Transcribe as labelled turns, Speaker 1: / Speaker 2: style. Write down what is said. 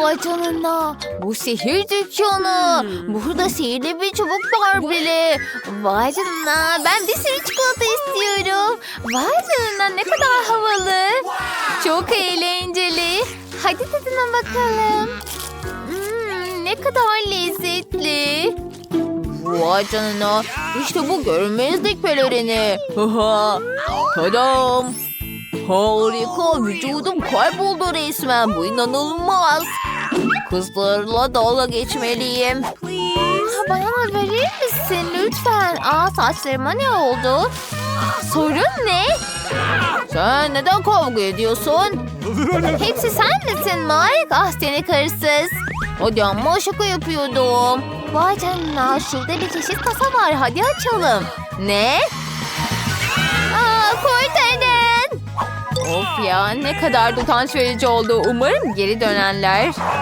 Speaker 1: Vay canına. Bu sihir dükkanı. Burada sihirli bir çubuk var bile. Vay canına. Ben bir sürü çikolata istiyorum. Vay canına ne kadar havalı. Çok eğlenceli. Hadi tadına bakalım. Hmm, ne kadar lezzetli. Vay canına. İşte bu görünmezlik pelerini. Tadam. Harika. Vücudum kayboldu resmen. Bu inanılmaz. Kızlarla dalga geçmeliyim. Bana da verir misin lütfen? Aa saçlarıma ne oldu? Sorun ne? Sen neden kavga ediyorsun? Hepsi sen misin Mike? Ah seni karısız. Hadi ama şaka yapıyordum. Vay canına şurada bir çeşit kasa var. Hadi açalım. Ne? Ya ne kadar utanç verici oldu. Umarım geri dönerler.